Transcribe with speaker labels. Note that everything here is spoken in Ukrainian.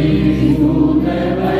Speaker 1: Існу
Speaker 2: тебе.